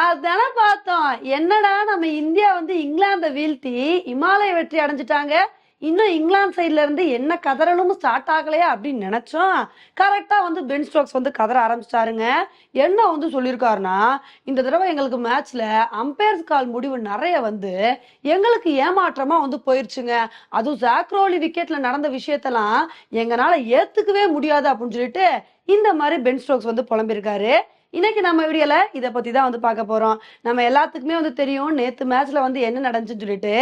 அதான பார்த்தோம். என்னடா நம்ம இந்தியா வந்து இங்கிலாந்தை வீழ்த்தி இமாலய வெற்றி அடைஞ்சிட்டாங்க. இன்னும் இங்கிலாந்து சைட்ல இருந்து என்ன கதறலும் ஸ்டார்ட் ஆகலையா அப்படின்னு நினைச்சோம். கரெக்டா வந்து பென் ஸ்டோக்ஸ் வந்து கதற ஆரம்பிச்சிட்டாருங்க. என்ன வந்து சொல்லியிருக்காருன்னா இந்த தடவை எங்களுக்கு மேட்ச்ல அம்பையர்ஸ் கால் முடிவு நிறைய வந்து எங்களுக்கு ஏமாற்றமா வந்து போயிருச்சுங்க. அதுவும் ஜாக்ரோலி விக்கெட்ல நடந்த விஷயத்தெல்லாம் எங்களால ஏத்துக்கவே முடியாது அப்படின்னு சொல்லிட்டு இந்த மாதிரி பென் ஸ்டோக்ஸ் வந்து புலம்பியிருக்காரு. இன்னைக்கு நம்ம வீடியோல இதை பத்தி தான் வந்து பார்க்க போறோம். நம்ம எல்லாத்துக்குமே வந்து தெரியும் நேத்து மேட்ச்ல வந்து என்ன நடந்துச்சுன்னு சொல்லிட்டு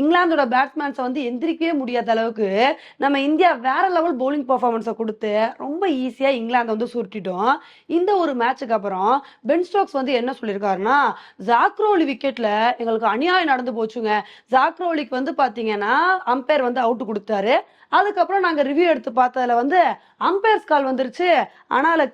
இங்கிலாந்தோட பேட்ஸ்மேன்ஸை வந்து எந்திரிக்கவே முடியாத அளவுக்கு நம்ம இந்தியா வேற லெவல் பவுலிங் பர்ஃபார்மன்ஸை கொடுத்து ரொம்ப ஈஸியா இங்கிலாந்தை வந்து சுருட்டிட்டோம். இந்த ஒரு மேட்சுக்கு அப்புறம் பென் ஸ்டோக்ஸ் வந்து என்ன சொல்லியிருக்காருன்னா ஜாக்ரோலி விக்கெட்ல எங்களுக்கு அநியாயம் நடந்து போச்சுங்க. ஜாக்ரோலிக்கு வந்து பாத்தீங்கன்னா அம்பையர் வந்து அவுட் கொடுத்தாரு. அதுக்கப்புறம் நாங்கள் ரிவ்யூ எடுத்து பார்த்ததுல வந்து அம்பையர்ஸ் கால் வந்துருச்சு. ஆனால் அதுல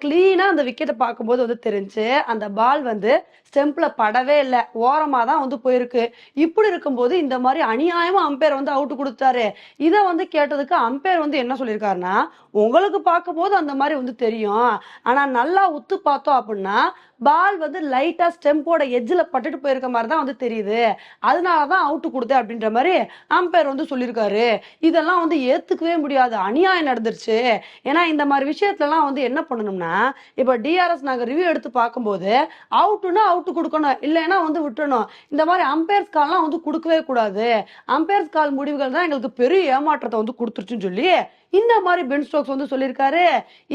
அந்த விக்கெட்டை பார்க்கும்போது வந்து தெரிஞ்சு அந்த பால் வந்து ஸ்டெம்பில் படவே இல்லை. ஓரமாக தான் வந்து போயிருக்கு. இப்படி இருக்கும்போது இந்த மாதிரி அநியாயமாக அம்பையர் வந்து அவுட்டு கொடுத்தாரு. இதை வந்து கேட்டதுக்கு அம்பையர் வந்து என்ன சொல்லியிருக்காருன்னா உங்களுக்கு பார்க்கும்போது அந்த மாதிரி வந்து தெரியும். ஆனால் நல்லா உத்து பார்த்தோம் அப்படின்னா பால் வந்து லைட்டாக ஸ்டெம்போட எஜ்ஜில் பட்டுட்டு போயிருக்க மாதிரி தான் வந்து தெரியுது. அதனால தான் அவுட்டு கொடுத்தேன் அப்படின்ற மாதிரி அம்பையர் வந்து சொல்லியிருக்காரு. இதெல்லாம் வந்து ஏற்றுக்கவே முடியாது. அநியாயம் நடந்துருச்சு. ஏன்னா இந்த மாதிரி விஷயத்துலலாம் வந்து என்ன பண்ணணும்னா இப்போ டிஆர்எஸ் நாங்கள் ரிவ்யூ எடுத்து பார்க்கும்போது அவுட்டுன்னா அவுட்டு கொடுக்கணும். இல்லைன்னா வந்து விட்டுறணும். இந்த மாதிரி அம்பையர்ஸ் கால்லாம் வந்து கொடுக்கவே கூடாது. அம்பையர்ஸ் கால் முடிவுகள் தான் எங்களுக்கு பெரிய ஏமாற்றத்தை வந்து கொடுத்துருச்சுன்னு சொல்லி இந்த மாதிரி பென் ஸ்டோக்ஸ் வந்து சொல்லியிருக்காரு.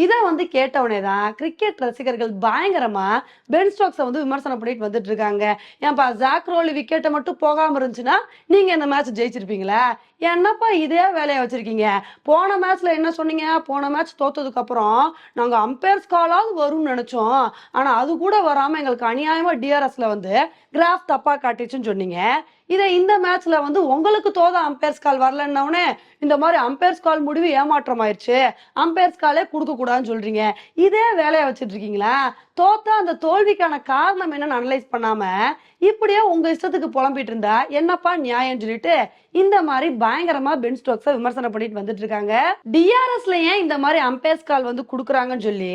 இதை வந்து கேட்டவனே தான் கிரிக்கெட் ரசிகர்கள் பயங்கரமா பென் ஸ்டோக்ஸை வந்து விமர்சனம் பண்ணிட்டு வந்துட்டு இருக்காங்க ஏன்பா ஜாக்ரோலி விக்கெட்டை மட்டும் போகாமல் இருந்துச்சுன்னா நீங்க இந்த மேட்ச் ஜெயிச்சிருப்பீங்களா? என்னப்பா இதே வேலையை வச்சிருக்கீங்க? போன மேட்ச்ல என்ன சொன்னீங்க? போன மேட்ச் தோத்ததுக்கு அப்புறம் நாங்க அம்பையர்ஸ் காலாவது வரும்னு நினைச்சோம். ஆனா அது கூட வராம எங்களுக்கு அநியாயமா டிஆர்எஸ்ல வந்து கிராஃப் தப்பா காட்டிச்சுன்னு சொன்னீங்க. இதை இந்த மேட்ச்ல வந்து உங்களுக்கு தோத அம்பையர்ஸ் கால் வரலன்னே இந்த மாதிரி அம்பையர்ஸ் கால் முடிவு ஏமாற்றம் ஆயிடுச்சு அம்பையர்ஸ் காலே கொடுக்க கூடாதுன்னு சொல்றீங்க. இதே வேலையை வச்சிட்டு இருக்கீங்களா? தோத்தா அந்த தோல்விக்கான காரணம் என்னன்னு அனலைஸ் பண்ணாம இப்படியே உங்க இஷ்டத்துக்கு புலம்பிட்டு இருந்தா என்னப்பா நியாயம் சொல்லிட்டு இந்த மாதிரி பயங்கரமா பென் ஸ்டோக்ஸ விமர்சனம் பண்ணிட்டு வந்துட்டு இருக்காங்க. டிஆர்எஸ்ல ஏன் இந்த மாதிரி அம்பையர்ஸ் கால் வந்து கொடுக்குறாங்கன்னு சொல்லி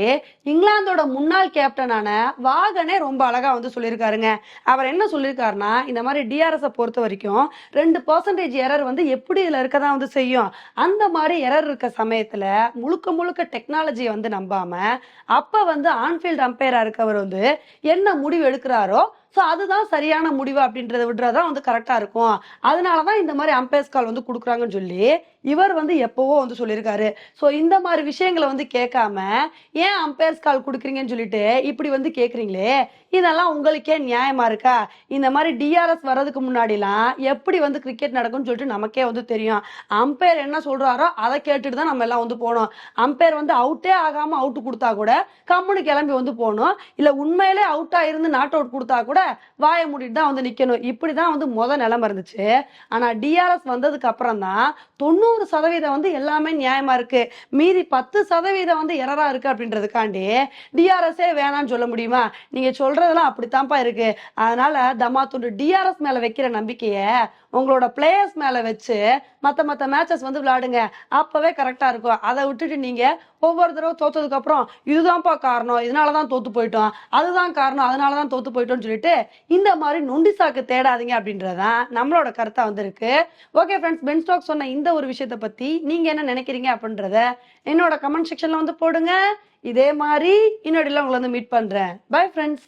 இங்கிலாந்தோட முன்னாள் கேப்டனான வாகனே ரொம்ப அழகா வந்து சொல்லியிருக்காருங்க. அவர் என்ன சொல்லியிருக்காருன்னா இந்த மாதிரி டிஆர்எஸ் பொறுத்த பொறுத்த வரைக்கும் ரெண்டு பர்சன்டேஜ் எரர் வந்து எப்படி இதுல இருக்கதான் வந்து செய்யும்? அந்த மாதிரி எரர் இருக்க சமயத்துல முழுக்க முழுக்க டெக்னாலஜியை வந்து நம்பாம அப்ப வந்து ஆன்ஃபீல்டு அம்பையராக இருக்கவர் வந்து என்ன முடிவு எடுக்கிறாரோ ஸோ அதுதான் சரியான முடிவு அப்படின்றத விடுறதான் வந்து கரெக்டாக இருக்கும். அதனால தான் இந்த மாதிரி அம்பேஸ் கால் வந்து கொடுக்குறாங்கன்னு சொல்லி இவர் வந்து எப்போவோ வந்து சொல்லியிருக்காரு. ஸோ இந்த மாதிரி விஷயங்களை வந்து கேட்காம ஏன் அம்பையர்ஸ் கால் கொடுக்குறீங்கன்னு சொல்லிட்டு இப்படி வந்து கேட்குறீங்களே? இதெல்லாம் உங்களுக்கே நியாயமா இருக்கா? இந்த மாதிரி டிஆர்எஸ் வர்றதுக்கு முன்னாடிலாம் எப்படி வந்து கிரிக்கெட் நடக்கும்னு சொல்லிட்டு நமக்கே வந்து தெரியும். அம்பையர் என்ன சொல்றாரோ அதை கேட்டுட்டு தான் நம்ம எல்லாம் வந்து போனோம் அம்பையர் வந்து அவுட்டே ஆகாம அவுட் கொடுத்தா கூட கம்முனு கிளம்பி வந்து போகணும். இல்ல உண்மையிலே அவுட்டாக இருந்து நாட் அவுட் கொடுத்தா கூட வாயை மூடிட்டு தான் வந்து நிக்கணும். இப்படிதான் வந்து முத நிலைமை இருந்துச்சு. ஆனா டிஆர்எஸ் வந்ததுக்கு அப்புறம் தான் தொண்ணூறு சதவீதம் வந்து எல்லாமே நியாயமா இருக்கு. மீதி பத்து சதவீதம் வந்து எரரா இருக்கு அப்படின்றதுக்காண்டி டிஆர்எஸ்ஸே வேணாம்னு சொல்ல முடியுமா? நீங்க சொல்கிறதெல்லாம் அப்படித்தான்ப்பா இருக்கு. அதனால தமா துண்டு டிஆர்எஸ் மேல வைக்கிற நம்பிக்கைய உங்களோட பிளேயர்ஸ் மேல வச்சு மத்த மத்த மேட்சஸ் வந்து விளையாடுங்க. அப்பவே கரெக்டா இருக்கும். அதை விட்டுட்டு நீங்க ஒவ்வொரு தடவை தோத்ததுக்கு அப்புறம் இதுதான்ப்பா காரணம். இதனாலதான் தோத்து போயிட்டோம். அதுதான் காரணம். அதனால தான் தோத்து போயிட்டோம்னு சொல்லிட்டு இந்த மாதிரி நொண்டி சாக்கு தேடாதீங்க அப்படின்றதான் நம்மளோட கருத்தா வந்திருக்கு. ஓகே ஃப்ரெண்ட்ஸ் பென் ஸ்டாக் சொன்ன இந்த ஒரு விஷயத்த பத்தி நீங்க என்ன நினைக்கிறீங்க அப்படின்றத என்னோட கமெண்ட் செக்ஷன்ல வந்து போடுங்க. இதே மாதிரி இன்னொடியில் உங்களை வந்து மீட் பண்றேன். Bye friends